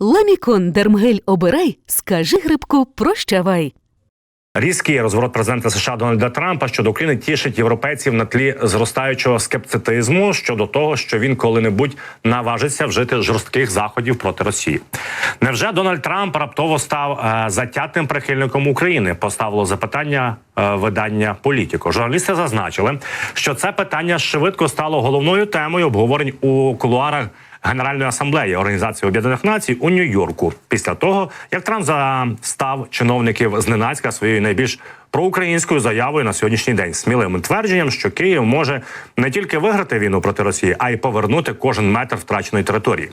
Ламікон Дермгель обирай, скажи грибку прощавай. Різкий розворот президента США Дональда Трампа щодо України тішить європейців на тлі зростаючого скептицизму щодо того, що він коли-небудь наважиться вжити жорстких заходів проти Росії. Невже Дональд Трамп раптово став е, затятним прихильником України? Поставило запитання е, видання Політіко. Журналісти зазначили, що це питання швидко стало головною темою обговорень у кулуарах. Генеральної асамблеї Організації Об'єднаних Націй у Нью-Йорку після того, як Трамп застав чиновників зненацька своєю найбільш проукраїнською заявою на сьогоднішній день сміливим твердженням, що Київ може не тільки виграти війну проти Росії, а й повернути кожен метр втраченої території.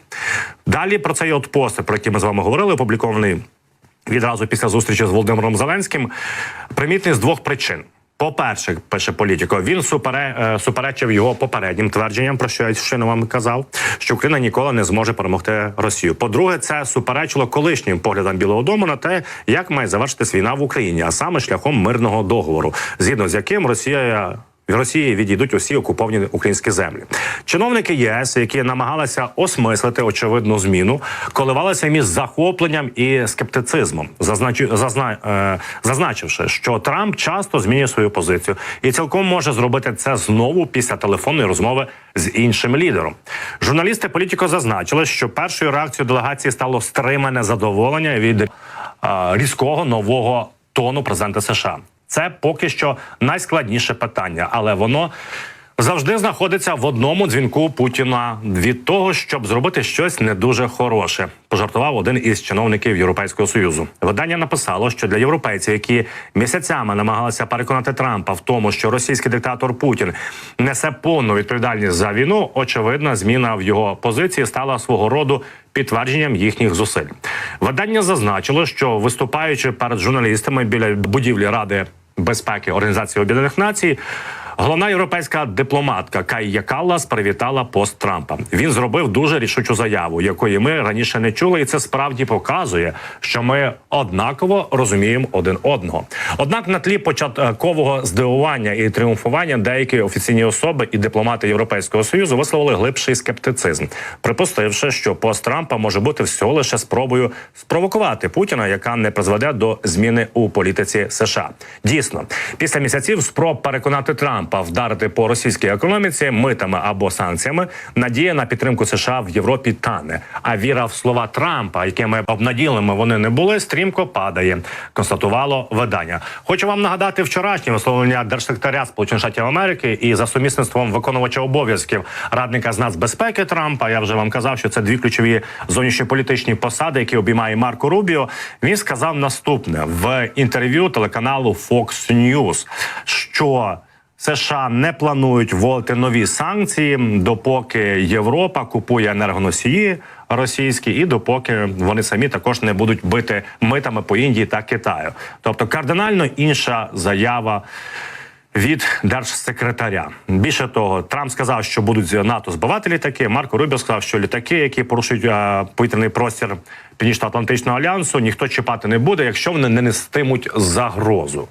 Далі про цей от пост, про який ми з вами говорили, опублікований відразу після зустрічі з Володимиром Зеленським, примітний з двох причин. По-перше, пише політико, він супере, е, суперечив його попереднім твердженням, про що я щойно вам казав, що Україна ніколи не зможе перемогти Росію. По-друге, це суперечило колишнім поглядам Білого Дому на те, як має завершитись війна в Україні, а саме шляхом мирного договору, згідно з яким Росія. В Росії відійдуть усі окуповані українські землі. Чиновники ЄС, які намагалися осмислити очевидну зміну, коливалися між захопленням і скептицизмом, зазначу, зазна, е, зазначивши, що Трамп часто змінює свою позицію і цілком може зробити це знову після телефонної розмови з іншим лідером. Журналісти політико зазначили, що першою реакцією делегації стало стримане задоволення від е, різкого нового тону президента США. Це поки що найскладніше питання, але воно завжди знаходиться в одному дзвінку Путіна від того, щоб зробити щось не дуже хороше. Пожартував один із чиновників Європейського союзу. Видання написало, що для європейців, які місяцями намагалися переконати Трампа в тому, що російський диктатор Путін несе повну відповідальність за війну, очевидна зміна в його позиції стала свого роду підтвердженням їхніх зусиль. Видання зазначило, що виступаючи перед журналістами біля будівлі Ради безпеки Організації Об'єднаних Націй. Головна європейська дипломатка Кайя Каллас привітала пост Трампа. Він зробив дуже рішучу заяву, якої ми раніше не чули, і це справді показує, що ми однаково розуміємо один одного. Однак, на тлі початкового здивування і тріумфування деякі офіційні особи і дипломати Європейського союзу висловили глибший скептицизм, припустивши, що пост Трампа може бути всього лише спробою спровокувати Путіна, яка не призведе до зміни у політиці США. Дійсно, після місяців спроб переконати Трампа. Трампа вдарити по російській економіці митами або санкціями, надія на підтримку США в Європі тане. А віра в слова Трампа, якими обнаділеними вони не були, стрімко падає. Констатувало видання. Хочу вам нагадати вчорашнє висловлення держсекретаря Сполучених Штатів Америки і за сумісництвом виконувача обов'язків радника з нацбезпеки Трампа. Я вже вам казав, що це дві ключові зовнішньополітичні посади, які обіймає Марко Рубіо. Він сказав наступне в інтерв'ю телеканалу Fox News, що США не планують вводити нові санкції, допоки Європа купує енергоносії російські, і допоки вони самі також не будуть бити митами по Індії та Китаю. Тобто кардинально інша заява. Від держсекретаря більше того, Трамп сказав, що будуть з НАТО збивати літаки. Марко Рубіо сказав, що літаки, які порушують а, повітряний простір Північно-Атлантичного альянсу, ніхто чіпати не буде, якщо вони не нестимуть загрозу.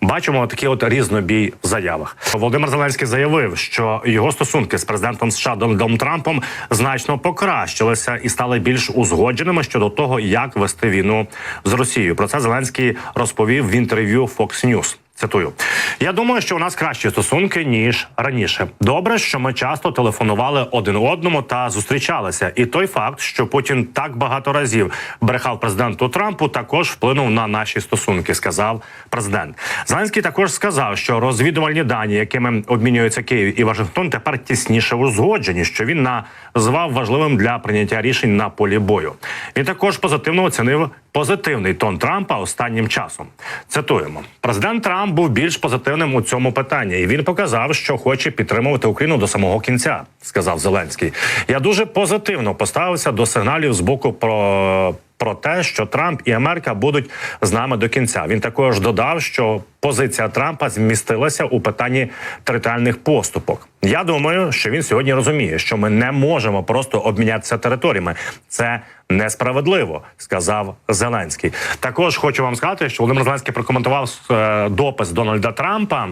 Бачимо такий от різнобій в заявах. Володимир Зеленський заявив, що його стосунки з президентом США Дональдом Трампом значно покращилися і стали більш узгодженими щодо того, як вести війну з Росією. Про це Зеленський розповів в інтерв'ю Fox News. Цитую, я думаю, що у нас кращі стосунки ніж раніше. Добре, що ми часто телефонували один одному та зустрічалися. І той факт, що Путін так багато разів брехав президенту Трампу, також вплинув на наші стосунки. Сказав президент. Зеленський також сказав, що розвідувальні дані, якими обмінюються Київ і Вашингтон, тепер тісніше узгоджені, що він назвав важливим для прийняття рішень на полі бою. Він також позитивно оцінив позитивний тон Трампа останнім часом. Цитуємо, президент Трамп був більш позитивним у цьому питанні, і він показав, що хоче підтримувати Україну до самого кінця. Сказав Зеленський. Я дуже позитивно поставився до сигналів з боку про. Про те, що Трамп і Америка будуть з нами до кінця. Він також додав, що позиція Трампа змістилася у питанні територіальних поступок. Я думаю, що він сьогодні розуміє, що ми не можемо просто обмінятися територіями. Це несправедливо, сказав Зеленський. Також хочу вам сказати, що Володимир Зеленський прокоментував е, допис Дональда Трампа.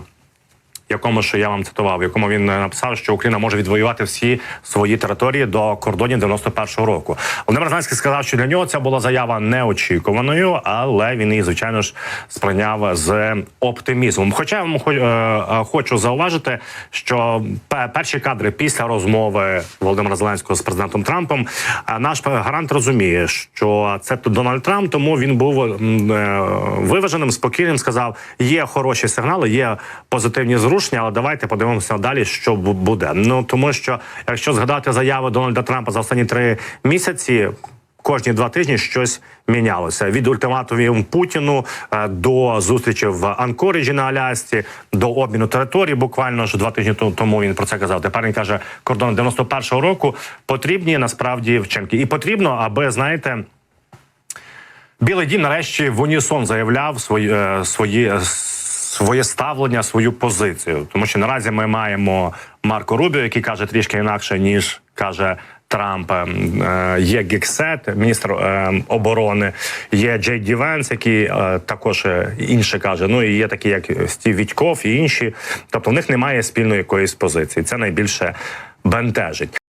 Якому що я вам цитував, в якому він е, написав, що Україна може відвоювати всі свої території до кордонів 91-го року. Володимир Зеленський сказав, що для нього ця була заява неочікуваною, але він її звичайно ж сприйняв з оптимізмом. Хоча я вам е, е, хочу зауважити, що перші кадри після розмови Володимира Зеленського з президентом Трампом наш гарант розуміє, що це Дональд Трамп, тому він був виваженим, спокійним. Сказав, є хороші сигнали, є позитивні зрушення, але давайте подивимося далі, що буде. Ну тому що якщо згадати заяви Дональда Трампа за останні три місяці. Кожні два тижні щось мінялося від ультиматумів Путіну е, до зустрічі в Анкоріджі на Алясці, до обміну території. Буквально ж два тижні тому він про це казав. Тепер він каже, кордон 91-го року потрібні насправді вчинки, і потрібно, аби знаєте. Білий дім нарешті в унісон заявляв свої, е, свої, е, своє ставлення, свою позицію. Тому що наразі ми маємо Марко Рубіо, який каже трішки інакше, ніж каже Трамп. Ем, е, Є Гексет, міністр е, оборони, є Джей Ді Венс, який е, також е, інше каже. Ну і є такі, як Стів Вітьков і інші. Тобто в них немає спільної якоїсь позиції. Це найбільше бентежить.